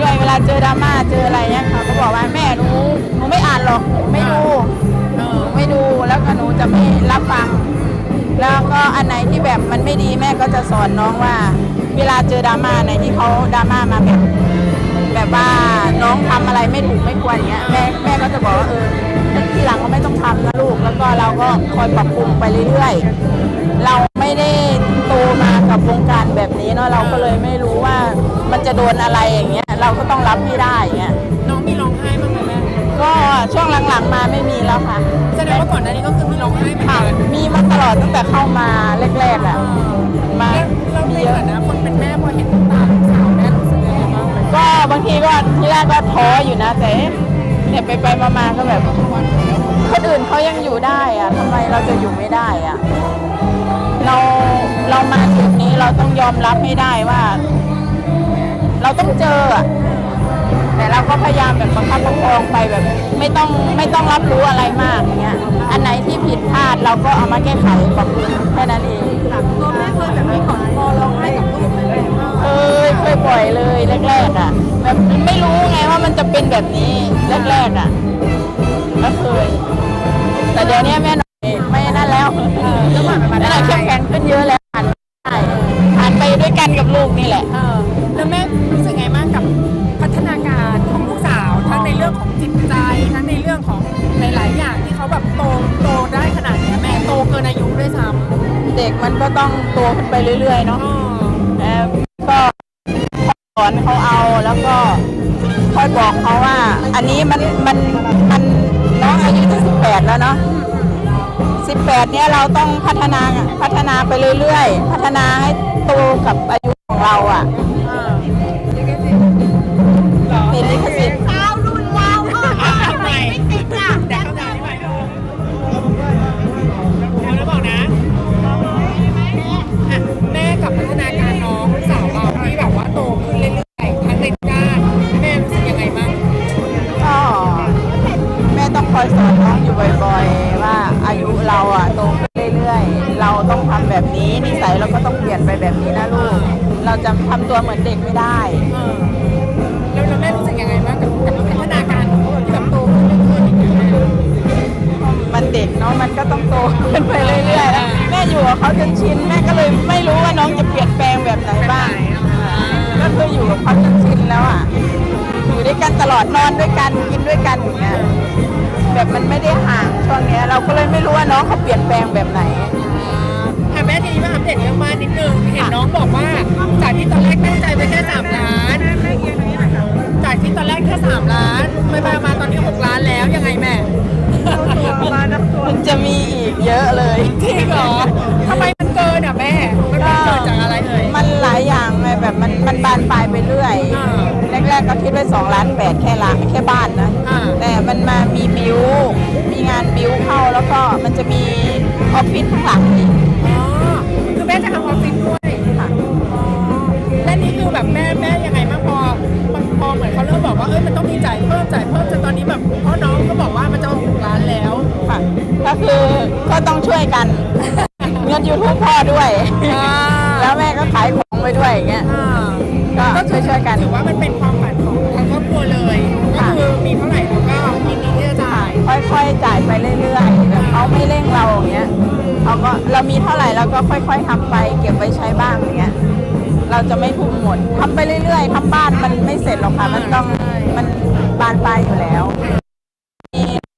ด้วยเวลาเจอดราม่าเจออะไรเงี้ยค่ะก็บอกว่าแม่หนูหนูไม่อ่านหรอกไม่ดูเออไม่ดูแล้วก็หนูจะไม่รับฟัง แล้วก็อันไหนที่แบบมันไม่ดีแม่ก็จะสอนน้องว่า เวลาเจอดราม่าไหนที่เขาดราม่ามาแบบแบบว่าน้องทำอะไรไม่ถูกไม่ควรอย่างเงี้ยแม่แม่ก็จะบอกว่าเออทีหลังก็ไม่ต้องทำนะลูกแล้วก็เราก็คอยปรับปรุงไปเรื่อยๆเราไม่ได้โตมากับวงการแบบนี้เนาะเราก็เลยไม่รู้ว่ามันจะโดนอะไรอย่างเงี้ย เราก็ต้องรับให้ได้อย่างเงี้ยน้องมีร้องไห้บ้างไหมแม่ก็ช่วงหลังๆมาไม่มีแล้วค่ะแสดงว่าก่อนหน้านี้ก็คือมีร้องไห้เหมือนค่ะกันมีมาตลอดตั้งแต่เข้ามาแรกๆอะ มา แล้วมีในเยอะฐานะคนเป็นแม่พอเห็นน้ำตาลูกสาวแม่รู้สึกยังไงบ้างก็บางทีก็ที่แรกก็ท้ออยู่นะแต่เนี่ยไปไปๆมาๆก็แบบคนอื่นเขายังอยู่ได้อะทำไมเราจะอยู่ไม่ได้อะเราเรามาจุดนี้เราต้องยอมรับให้ได้ว่า เราต้องเจออะแต่เราก็พยายามแบบประคับประคองไปแบบ ไม่ต้องไม่ต้องรับรู้อะไรมากอย่างเงี้ย อันไหนที่ผิดพลาดเราก็เอามาแก้ไขปรับปรุงแค่นั้นเองตัวแม่เคยแบบมีขอพอร้องไห้กับลูกไหมเคยเคยปล่อยเลยแรกๆอะ แบบไม่รู้ไงว่ามันจะเป็นแบบนี้แรกๆอะก็เคยแต่เดี๋ยวนี้แม่หน่อยไม่นั่นแล้วแม่หน่อยเข้มแข็งขึ้นเยอะแล้วผ่านได้ผ่านไปด้วยกันกับลูกนี่แหละ ด็กมันก็ต้องโตขึ้นไปเรื่อยๆเนาะเออแล้วก็สอนเขาเอาแล้วก็ค่อยบอกเขาว่า อันนี้มันมันมันน้องอายุจะสิบแปดแล้วเนาะสิบแปดเนี่ยเราต้องพัฒนาพัฒนาไปเรื่อยๆ พัฒนาให้โตกับอายุของเราอะ่ะ ต้องคอยสอนน้องอยู่บ่อยๆ ว่าอายุเราอะ่ะโตขึ้นเรื่อยๆ เราต้องทำแบบนี้นิสัยเราก็ต้องเปลี่ยนไปแบบนี้นะลูก เราจะทำตัวเหมือนเด็กไม่ได้เออแล้วแล้วแม่รู้สึกยังไงบ้างกับกับพัฒนาการของเขาที่แบบโตขึ้นเรื่อยๆอย่างเงี้ยแม่มันเด็กเนาะมันก็ต้องโตขึ้นไปเรื่อยๆแล้วแม่อยู่กับเขาจนชินแม่ก็เลยไม่รู้ว่าน้องจะเปลี่ยนแปลงแบบไหนบ้าง ก็คืออยู่กับเขาจนชินแล้วอะอยู่ด้วยกันตลอดนอนด้วยกันกินด้วยกันอย่างเงี้ย แบบมันไม่ได้ห่างช่วงเนี้ยเราก็เลยไม่รู้ว่าน้องเขาเปลี่ยนแปลงแบบไหน อะแม่ทีนี้มาอัปเดตเรื่องบ้านนิดนึงเห็นน้องบอกว่าจากที่ตอนแรกตั้งใจไปแค่สามล้าน จากที่ตอนแรกแค่สามล้านไปไปมาตอนนี้หกล้านแล้วยังไงแม่มันจะมีอีกเยอะเลยจริงเหรอทำไมมันเกินอะแม่ มันเป็นเกิดจากอะไรเอ่ย มันหลายอย่างเลยแบบมันมันบานปลายไปเรื่อยอ่า แรกๆก็คิดไว้สองล้านแปดแค่ละแค่บ้านนะ อ่าแต่ มันมามีบิว มีงานบิวเข้าแล้วก็มันจะมีออฟฟิศข้างหลังอีกอ๋อ คือแม่จะทำออฟฟิศด้วยค่ะอ๋อและนี่คือแบบแม่แม่ยังไงบ้างพอพอเหมือนเขาเริ่มบอกว่าเอ้ยมันต้องมีจ่ายเพิ่มจ่ายเพิ่มจนตอนนี้แบบเพราะน้องก็บอกว่ามันจะหกล้านแล้ว ค่ะ ก็คือก็ต้องช่วยกัน เงินยูทูบพ่อด้วย อ่า แล้วแม่ก็ขายของไปด้วยอย่างเงี้ยอ่าก็ช่วยช่วยๆกัน ถือว่ามันเป็นความฝัน อยๆจ่ายไปเรื่อยๆแบบเขาไม่เร่งเราอย่างเงี้ยเขาก็เรามีเท่าไหร่เราก็ค่อย ๆทำไป เก็บไว้ใช้บ้างอย่างเงี้ยเราจะไม่ทุ่มหมดทำไปเรื่อยๆทำบ้านมันไม่เสร็จหรอกค่ะมันต้องมันบานปลายอยู่แล้ว